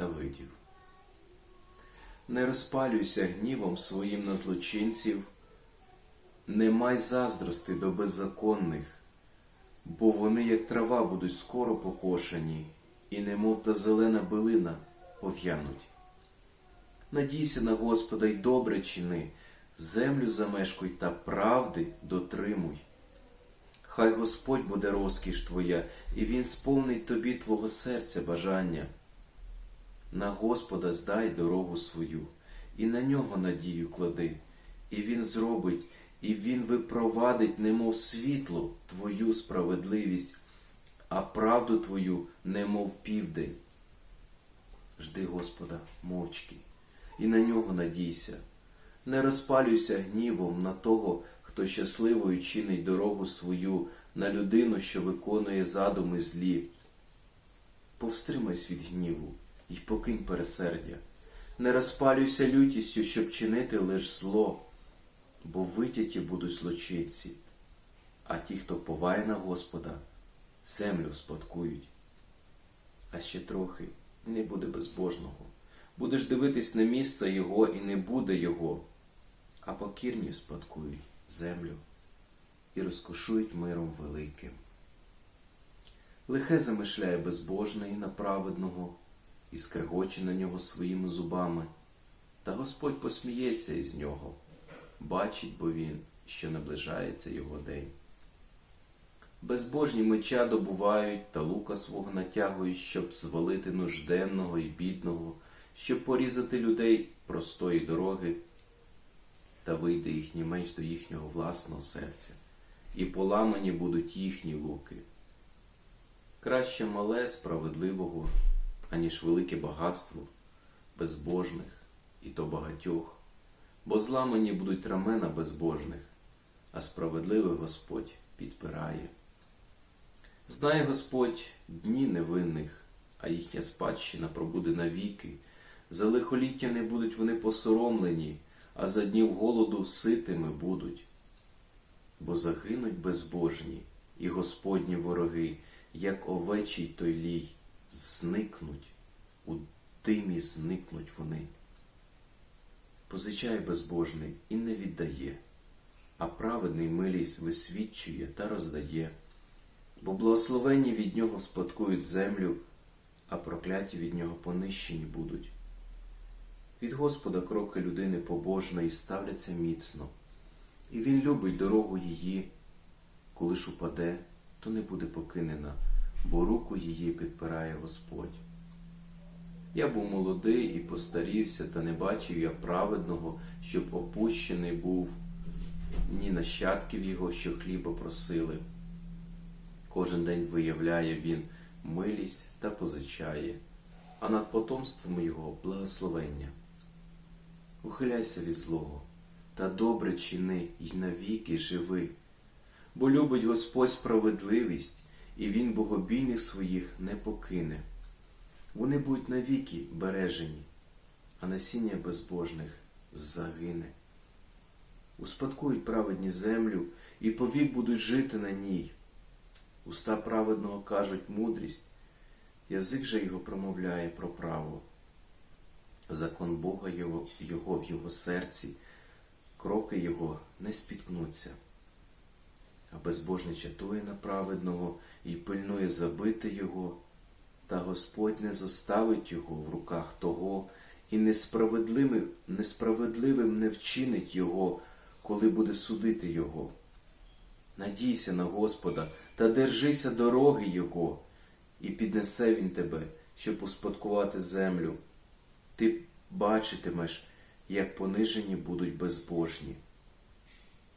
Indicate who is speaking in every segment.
Speaker 1: та видів. Не розпалюйся гнівом своїм на злочинців, не май заздрости до беззаконних, бо вони, як трава, будуть скоро покошені, і немов та зелена билина пов'януть. Надійся на Господа й добре чини, землю замешкуй та правди дотримуй. Хай Господь буде розкіш твоя, і Він сповнить тобі твого серця бажання. На Господа здай дорогу свою, і на нього надію клади, і Він зробить, і Він випровадить, немов світло, твою справедливість, а правду твою, немов південь. Жди Господа мовчки, і на нього надійся. Не розпалюйся гнівом на того, хто щасливою чинить дорогу свою на людину, що виконує задуми злі. Повстримайся від гніву і покинь пересердя. Не розпалюйся лютістю, щоб чинити лиш зло, бо витяті будуть злочинці, а ті, хто поває на Господа, землю спадкують. А ще трохи не буде безбожного. Будеш дивитись на місце його і не буде його, а покірні спадкують землю і розкошують миром великим. Лихе замишляє безбожний на праведного і скрегоче на нього своїми зубами, та Господь посміється із нього, бачить бо він, що наближається його день. Безбожні меча добувають та лука свого натягують, щоб звалити нужденного і бідного, щоб порізати людей простої дороги, та вийде їхній меч до їхнього власного серця, і поламані будуть їхні луки. Краще мале справедливого, аніж велике багатство безбожних, і то багатьох, бо зламані будуть рамена безбожних, а справедливий Господь підпирає. Знає Господь дні невинних, а їхня спадщина пробуде навіки. За лихоліття не будуть вони посоромлені, а за днів голоду ситими будуть. Бо загинуть безбожні і Господні вороги, як овечий той лій, зникнуть, у димі зникнуть вони. Позичає безбожний і не віддає, а праведний милість висвідчує та роздає бо благословенні від нього спадкують землю, а прокляті від нього понищені будуть. Від Господа кроки людини побожної ставляться міцно, і Він любить дорогу її, коли ж упаде, то не буде покинена, бо руку її підпирає Господь. Я був молодий і постарівся, та не бачив я праведного, щоб опущений був, ні нащадків його, що хліба просили. Кожен день виявляє він милість та позичає, а над потомством його благословення. Ухиляйся від злого та добре чини й навіки живи, бо любить Господь справедливість, і Він богобійних своїх не покине. Вони будуть навіки бережені, а насіння безбожних загине. Успадкують праведні землю і повік будуть жити на ній. Уста праведного кажуть мудрість, язик же його промовляє про право. Закон Бога його, його в його серці, кроки його не спіткнуться. А безбожний чатує на праведного і пильнує забити його, та Господь не заставить його в руках того, і несправедливим, несправедливим не вчинить його, коли буде судити його. Надійся на Господа та держися дороги Його, і піднесе Він тебе, щоб успадкувати землю. Ти бачитимеш, як понижені будуть безбожні.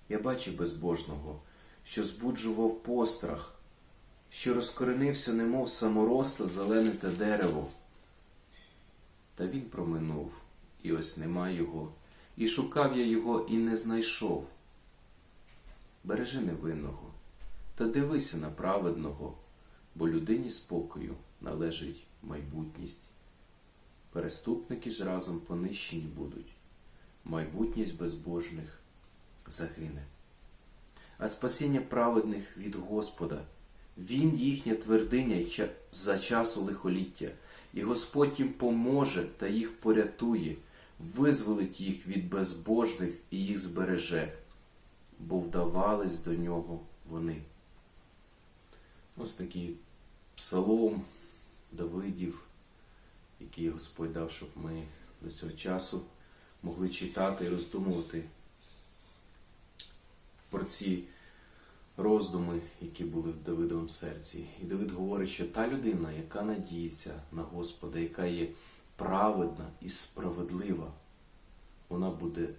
Speaker 1: Я бачив безбожного, що збуджував пострах, що розкоренився, немов саморосле зелене те дерево. Та він проминув, і ось нема його, і шукав я його, і не знайшов бережи невинного та дивися на праведного, бо людині спокою належить майбутність. Переступники ж разом понищені будуть, майбутність безбожних загине. А спасіння праведних від Господа, Він їхня твердиня за часу лихоліття, і Господь їм поможе та їх порятує, визволить їх від безбожних і їх збереже, бо вдавались до нього вони. Ось такий псалом Давидів, який Господь дав, щоб ми до цього часу могли читати і роздумувати про ці роздуми, які були в Давидовому серці. І Давид говорить, що та людина, яка надіється на Господа, яка є праведна і справедлива, вона буде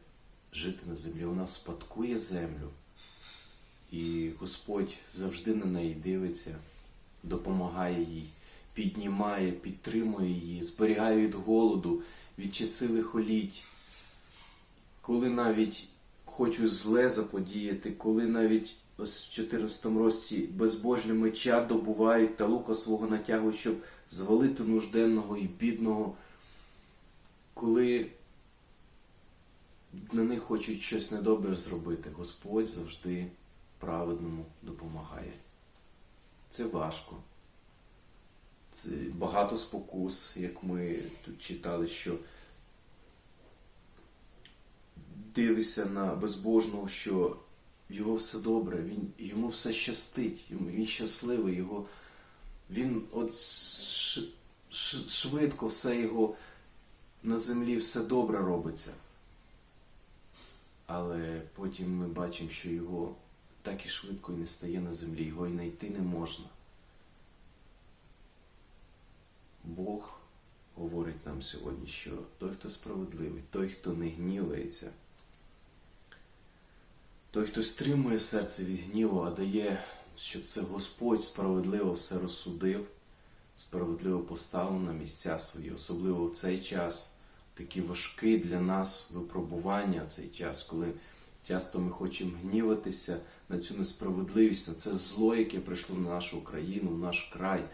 Speaker 1: жити на землі, вона спадкує землю. І Господь завжди на неї дивиться, допомагає їй, піднімає, підтримує її, зберігає від голоду, від часи лихоліть. Коли навіть хочу зле заподіяти, коли навіть в 14 році безбожні меча добувають та лука свого натягують, щоб звалити нужденного і бідного, коли на них хочуть щось недобре зробити, Господь завжди праведному допомагає. Це важко. Це багато спокус, як ми тут читали, що дивишся на безбожного, що його все добре, він, йому все щастить, він щасливий, його, він от ш, ш, швидко все його на землі все добре робиться. Але потім ми бачимо, що його так і швидко і не стає на землі, його і знайти не можна. Бог говорить нам сьогодні, що той, хто справедливий, той, хто не гнівається, той, хто стримує серце від гніву, а дає, що це Господь справедливо все розсудив, справедливо поставив на місця свої, особливо в цей час, такий важкий для нас випробування, цей час, коли часто ми хочемо гніватися на цю несправедливість, на це зло, яке прийшло на нашу країну, в наш край.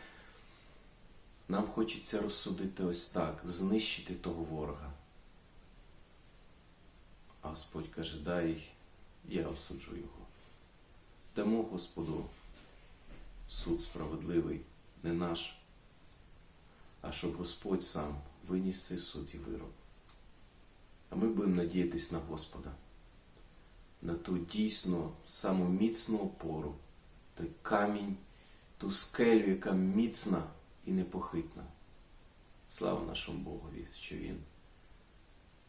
Speaker 1: Нам хочеться розсудити ось так, знищити того ворога. А Господь каже, дай я осуджу його. Дамо Господу суд справедливий, не наш, а щоб Господь сам виніс цей суд і вирок. А ми будемо надіятись на Господа, на ту дійсно саму міцну опору, той камінь, ту скелю, яка міцна і непохитна. Слава нашому Богові, що Він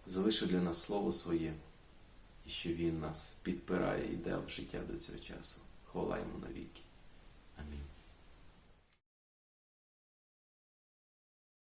Speaker 1: залишив для нас Слово Своє і що Він нас підпирає і в життя до цього часу. Хвала йому навіки. Амінь.